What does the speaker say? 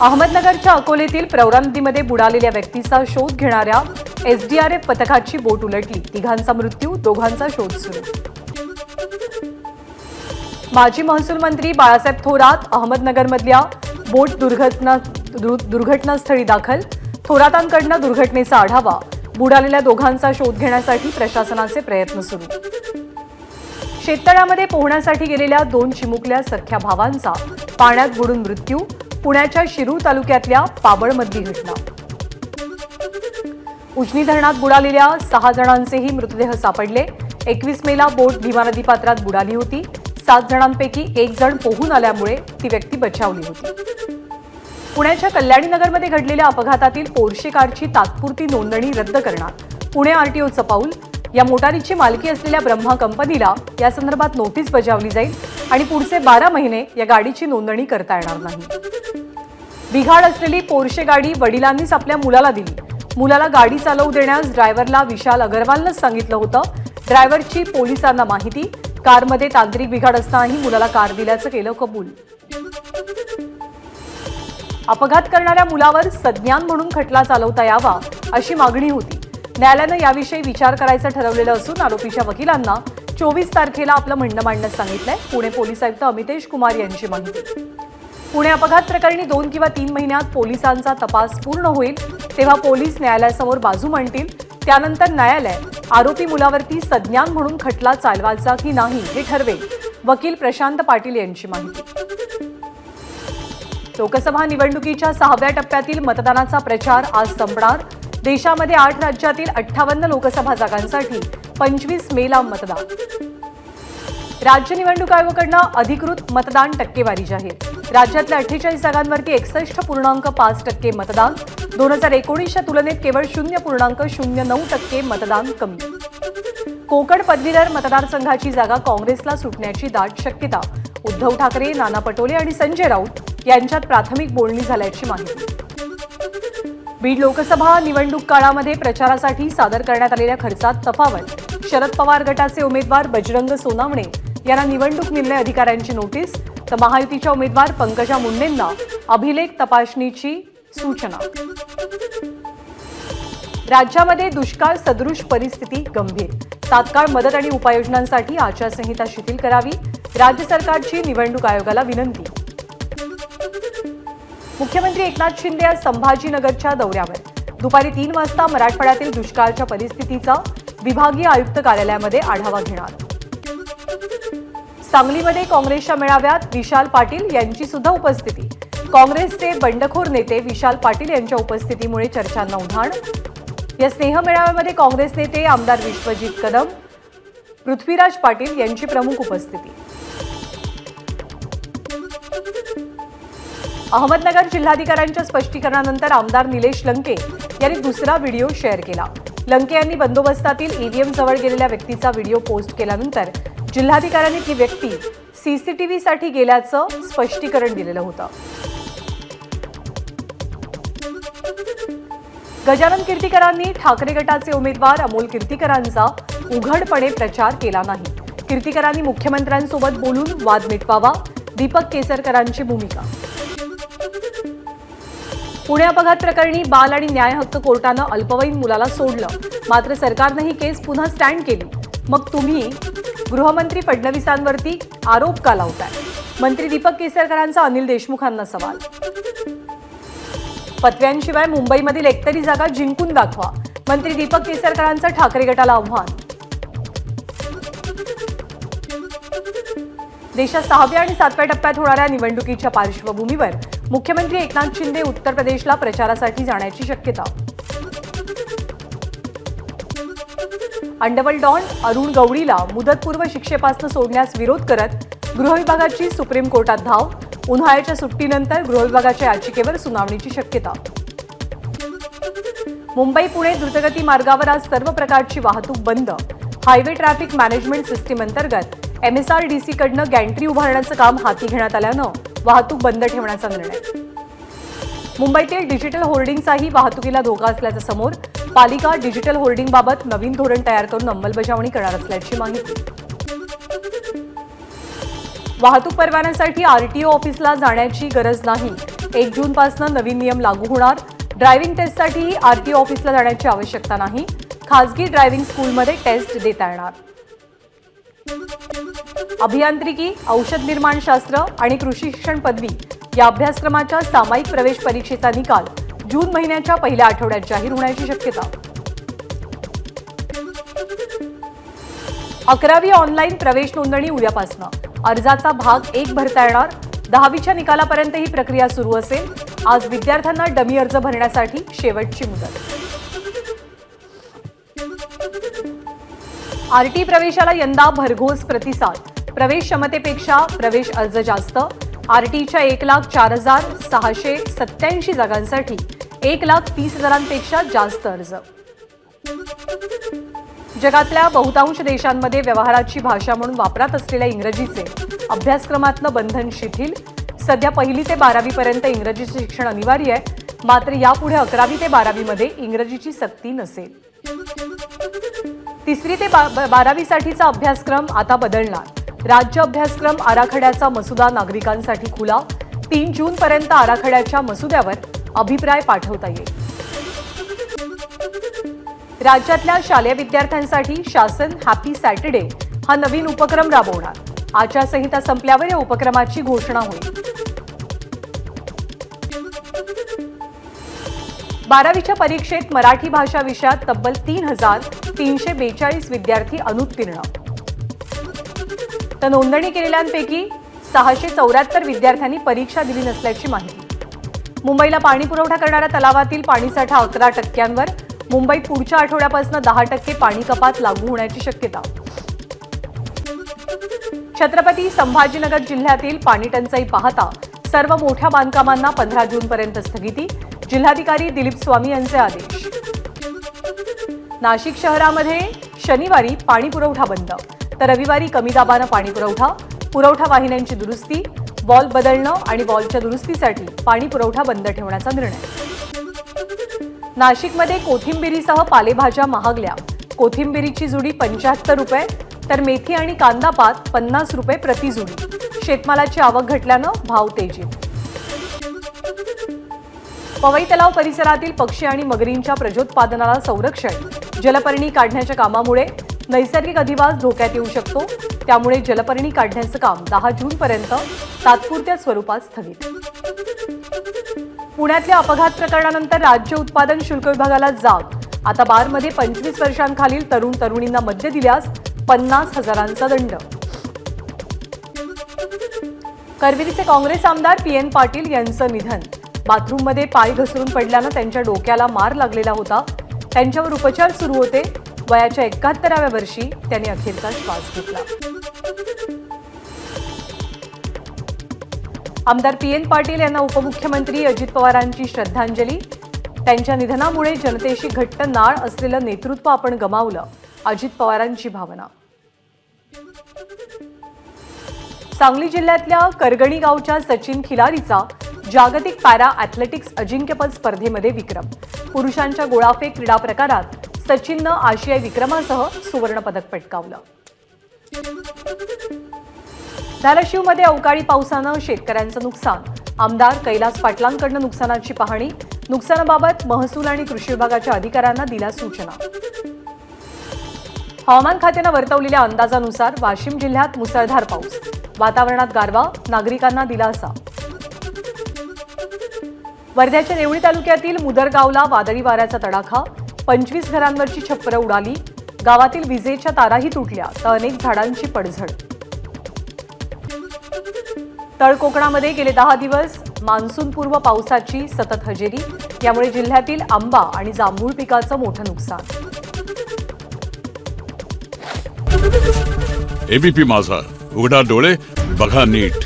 अहमदनगरच्या अकोलेतील प्रवरा नदीमध्ये बुडालेल्या व्यक्तीचा शोध घेणाऱ्या एसडीआरएफ पथकाची बोट उलटली. तिघांचा मृत्यू दोघांचा शोध सुरू. माजी महसूल मंत्री बाळासाहेब थोरात अहमदनगरमधल्या बोट दुर्घटना दुर्घटनास्थळी दाखल. थोरातांकडनं दुर्घटनेचा आढावा. बुडालेल्या दोघांचा शोध घेण्यासाठी प्रशासनाचे प्रयत्न सुरू. शेततळ्यामध्ये पोहण्यासाठी गेलेल्या दोन चिमुकल्या सख्या भावांचा पाण्यात बुडून मृत्यू. पुण्याच्या शिरूर तालुक्यातल्या पाबळमधली घटना. उजनी धरणात बुडालेल्या सहा जणांचेही मृतदेह सापडले. एकवीस मेला बोट भीमा नदी पात्रात बुडाली होती. सात जणांपैकी एक जण पोहून आल्यामुळे ती व्यक्ती बचावली होती. पुण्याच्या कल्याणी नगरमध्ये घडलेल्या अपघातातील पोर्शे कारची तात्पुरती नोंदणी रद्द करणार. पुणे आरटीओचं पाऊल या मोटारीची मालकी असलेल्या ब्रह्मा कंपनीला या संदर्भात नोटीस बजावली जाईल आणि पुढचे बारा महिने या गाडीची नोंदणी करता येणार नाही. बिघाड असलेली पोर्शे गाडी वडिलांनीच आपल्या मुलाला दिली. मुलाला गाडी चालवू देण्यास ड्रायव्हरला विशाल अगरवालनंच सांगितलं होतं. ड्रायव्हरची पोलिसांना माहिती कारमध्ये तांत्रिक बिघाड असतानाही मुलाला कार दिल्याचं केलं कबूल. अपघात करणाऱ्या मुलावर सज्ञान म्हणून खटला चालवता यावा अशी मागणी होती. न्यायालयानं याविषयी विचार करायचं ठरवलेलं असून आरोपीच्या वकिलांना चोवीस तारखेला आपलं म्हणणं मांडण्यास सांगितलंय. पुणे पोलीस आयुक्त अमितेश कुमार यांची माहिती. पुणे अपघात प्रकरणी दोन किंवा तीन महिन्यात पोलिसांचा तपास पूर्ण होईल. तेव्हा पोलीस न्यायालयासमोर बाजू मांडतील. त्यानंतर न्यायालय आरोपी मुलावरती सज्ञान म्हणून खटला चालवायचा की नाही हे ठरवेल. वकील प्रशांत पाटील यांची माहिती. लोकसभा निवडणुकीच्या सहाव्या टप्प्यातील मतदानाचा प्रचार आज संपणार. देशामध्ये आठ राज्यातील अठ्ठावन्न लोकसभा जागांसाठी पंचवीस मेला मतदान. राज्य निवडणूक आयोगाकडनं अधिकृत मतदान टक्केवारी जाहीर. राज्यातल्या अठ्ठेचाळीस जागांवरती एकसष्ट पूर्णांक पाच टक्के मतदान. दोन हजार एकोणीसच्या तुलनेत केवळ शून्य पूर्णांक शून्य नऊ टक्के मतदान कमी. कोकण पदवीधर मतदारसंघाची जागा काँग्रेसला सुटण्याची दाट शक्यता. उद्धव ठाकरे नाना पटोले आणि संजय राऊत यांच्यात प्राथमिक बोलणी झाल्याची माहिती. बीड लोकसभा निवडणूक काळामध्ये प्रचारासाठी सादर करण्यात आलेल्या खर्चात तफावत. शरद पवार गटाचे उमेदवार बजरंग सोनावणे यांना निवडणूक निर्णय अधिकाऱ्यांची नोटीस तर महायुतीच्या उमेदवार पंकजा मुंडेंना अभिलेख तपासणीची सूचना. राज्यामध्ये दुष्काळ सदृश परिस्थिती गंभीर. तात्काळ मदत आणि उपाययोजनांसाठी आचारसंहिता शिथिल करावी राज्य सरकारची निवडणूक आयोगाला विनंती. मुख्यमंत्री एकनाथ शिंदे आज संभाजीनगरच्या दौऱ्यावर. दुपारी तीन वाजता मराठवाड्यातील दुष्काळच्या परिस्थितीचा विभागीय आयुक्त कार्यालयामध्ये आढावा घेणार. सांगलीमध्ये काँग्रेसच्या मेळाव्यात विशाल पाटील यांची सुद्धा उपस्थिती. काँग्रेसचे बंडखोर नेते विशाल पाटील यांच्या उपस्थितीमुळे चर्चांना उधाण. या स्नेह मेळाव्यामध्ये काँग्रेस नेते आमदार विश्वजित कदम पृथ्वीराज पाटील यांची प्रमुख उपस्थिती. अहमदनगर जिल्हाधिकाऱ्यांच्या स्पष्टीकरणानंतर आमदार निलेश लंके यांनी दुसरा व्हिडिओ शेअर केला. लंके यांनी बंदोबस्तातील ईव्हीएम जवळ गेलेल्या व्यक्तीचा व्हिडिओ पोस्ट केल्यानंतर जिल्हाधिकाऱ्यांनी ती व्यक्ती सीसीटीव्हीसाठी गेल्याचं स्पष्टीकरण दिलेलं होतं. गजानन कीर्तीकरांनी ठाकरे गटाचे उमेदवार अमोल कीर्तीकरांचा उघडपणे प्रचार केला नाही. कीर्तीकरांनी मुख्यमंत्र्यांसोबत बोलून वाद मिटवावा दीपक केसरकरांची भूमिका पुणे अपघात प्रकरणी बाल आणि न्याय हक्क कोर्टानं अल्पवयीन मुलाला सोडलं. मात्र सरकारनं ही केस पुन्हा स्टँड केली. मग तुम्ही गृहमंत्री फडणवीसांवरती आरोप का लावताय? मंत्री दीपक केसरकरांचा अनिल देशमुखांना सवाल. पतव्यांशिवाय मुंबईमधील एकतरी जागा जिंकून दाखवा मंत्री दीपक केसरकरांचं ठाकरे गटाला आव्हान. देशात सहाव्या आणि सातव्या टप्प्यात होणाऱ्या निवडणुकीच्या पार्श्वभूमीवर मुख्यमंत्री एकनाथ शिंदे उत्तर प्रदेशला प्रचारासाठी जाण्याची शक्यता. अंडवल डॉन अरुण गवळीला मुदतपूर्व शिक्षेपासून सोडण्यास विरोध करत गृहविभागाची सुप्रीम कोर्टात धाव उन्हाळ्याच्या सुट्टीनंतर गृहविभागाच्या याचिकेवर सुनावणीची शक्यता. मुंबई पुणे द्रुतगती मार्गावर आज सर्व प्रकारची वाहतूक बंद. हायवे ट्रॅफिक मॅनेजमेंट सिस्टीम अंतर्गत एमएसआरडीसी कडनं गॅन्ट्री उभारण्याचं काम हाती घेण्यात आल्यानं वाहतूक बंद ठेवण्याचा निर्णय. मुंबईतील डिजिटल होर्डिंगचाही वाहतुकीला धोका असल्याचं समोर पालिका डिजिटल होर्डिंगबाबत नवीन धोरण तयार करून अंमलबजावणी करणार असल्याची माहिती. वाहतूक परवान्यासाठी आरटीओ ऑफिसला जाण्याची गरज नाही. एक जूनपासून नवीन नियम लागू होणार. ड्रायव्हिंग टेस्टसाठीही आरटीओ ऑफिसला जाण्याची आवश्यकता नाही. खासगी ड्रायव्हिंग स्कूलमध्ये टेस्ट देता येणार. अभियांत्रिकी औषध निर्माण शास्त्र आणि कृषी शिक्षण पदवी या अभ्यासक्रमाच्या सामायिक प्रवेश परीक्षेचा निकाल जून महिन्याच्या पहिल्या आठवड्यात जाहीर होण्याची शक्यता. अकरावी ऑनलाईन प्रवेश नोंदणी उद्यापासनं. अर्जाचा भाग एक भरता येणार. दहावीच्या निकालापर्यंत ही प्रक्रिया सुरू असेल. आज विद्यार्थ्यांना डमी अर्ज भरण्यासाठी शेवटची मुदत. आरटी प्रवेशाला यंदा भरघोस प्रतिसाद. प्रवेश क्षमतेपेक्षा प्रवेश अर्ज जास्त. आरटीच्या एक लाख चार हजार सहाशे सत्याऐंशी जागांसाठी एक लाख तीस हजारांपेक्षा जास्त अर्ज. जगातल्या बहुतांश देशांमध्ये व्यवहाराची भाषा म्हणून वापरात असलेल्या इंग्रजीचे अभ्यासक्रमातलं बंधन शिथिल. सध्या पहिली ते बारावीपर्यंत इंग्रजीचे शिक्षण अनिवार्य आहे. मात्र यापुढे अकरावी ते बारावीमध्ये इंग्रजीची सक्ती नसेल. तिसरी ते बा- बारावीसाठीचा अभ्यासक्रम आता बदलणार. राज्य अभ्यासक्रम आराखड्याचा मसुदा नागरिकांसाठी खुला. तीन जूनपर्यंत आराखड्याच्या मसुद्यावर अभिप्राय पाठवता येईल. राज्यातल्या शालेय विद्यार्थ्यांसाठी शासन हॅपी सॅटर्डे हा नवीन उपक्रम राबवणार. आचारसंहिता संपल्यावर या उपक्रमाची घोषणा होईल. बारावीच्या परीक्षेत मराठी भाषा विषयात तब्बल तीन हजार तीनशे बेचाळीस विद्यार्थी अनुत्तीर्ण. तर नोंदणी केलेल्यांपैकी सहाशे चौऱ्याहत्तर विद्यार्थ्यांनी परीक्षा दिली नसल्याची माहिती. मुंबईला पाणी पुरवठा करणाऱ्या तलावातील पाणीसाठा अकरा टक्क्यांवर मुंबईत पुढच्या आठवड्यापासून दहा टक्के पाणी कपात लागू होण्याची शक्यता. छत्रपती संभाजीनगर जिल्ह्यातील पाणीटंचाई पाहता सर्व मोठ्या बांधकामांना पंधरा जूनपर्यंत स्थगिती. जिल्हाधिकारी दिलीप स्वामी यांचे आदेश. नाशिक शहरामध्ये शनिवारी पाणी पुरवठा बंद. तर रविवारी कमी दाबानं पाणी पुरवठा पुरवठा वाहिन्यांची दुरुस्ती वॉल बदलणं आणि वॉलच्या दुरुस्तीसाठी पाणी पुरवठा बंद ठेवण्याचा निर्णय. नाशिकमध्ये कोथिंबिरीसह पालेभाज्या महागल्या. कोथिंबिरीची जुडी पंच्याहत्तर रुपये तर मेथी आणि कांदा पात पन्नास रुपये प्रति जुडी. शेतमालाची आवक घटल्यानं भाव तेजीत. पवई तलाव परिसरातील पक्षी आणि मगरींच्या प्रजोत्पादनाला संरक्षण. जलपर्णी काढण्याच्या कामामुळे नैसर्गिक अधिवास धोक्यात येऊ शकतो. त्यामुळे जलपर्णी काढण्याचं काम दहा जूनपर्यंत तात्पुरत्या स्वरूपात स्थगित. पुण्यातल्या अपघात प्रकरणानंतर राज्य उत्पादन शुल्क विभागाला जाग. आता बारमध्ये पंचवीस वर्षांखालील तरुण तरुणींना मद्य दिल्यास पन्नास हजारांचा दंड. करविरीचे काँग्रेस आमदार पी एन पाटील यांचं निधन. बाथरूममध्ये पाय घसरून पडल्यानं त्यांच्या डोक्याला मार लागलेला होता. त्यांच्यावर उपचार सुरू होते. वयाच्या एकाहत्तराव्या वर्षी त्यांनी अखेरचा श्वास घेतला. आमदार पी एन पाटील यांना उपमुख्यमंत्री अजित पवारांची श्रद्धांजली. त्यांच्या निधनामुळे जनतेशी घट्ट नाळ असलेलं नेतृत्व आपण गमावलं. अजित पवारांची भावना. सांगली जिल्ह्यातल्या करगणी गावच्या सचिन खिलारीचा जागतिक पॅरा ॲथलेटिक्स अजिंक्यपद स्पर्धेमध्ये विक्रम. पुरुषांच्या गोळाफेक क्रीडा प्रकारात सचिननं आशियाई विक्रमासह सुवर्णपदक पटकावलं. धाराशिवमध्ये अवकाळी पावसानं शेतकऱ्यांचं नुकसान. आमदार कैलास पाटलांकडनं नुकसानाची पाहणी. नुकसानाबाबत महसूल आणि कृषी विभागाच्या अधिकाऱ्यांना दिल्या सूचना. हवामान खात्यानं वर्तवलेल्या अंदाजानुसार वाशिम जिल्ह्यात मुसळधार पाऊस. वातावरणात गारवा नागरिकांना दिलासा. वर्ध्याच्या नेवळी तालुक्यातील मुदरगावला वादळी वाऱ्याचा तडाखा. पंचवीस घरांवरची छप्परं उडाली. गावातील विजेच्या ताराही तुटल्या तर अनेक झाडांची पडझड. तळ कोकणामध्ये गेले दहा दिवस मान्सूनपूर्व पावसाची सतत हजेरी. यामुळे जिल्ह्यातील आंबा आणि जांभूळ पिकाचं मोठं नुकसान. एबीपी माझा. उघडा डोळे बघा नीट.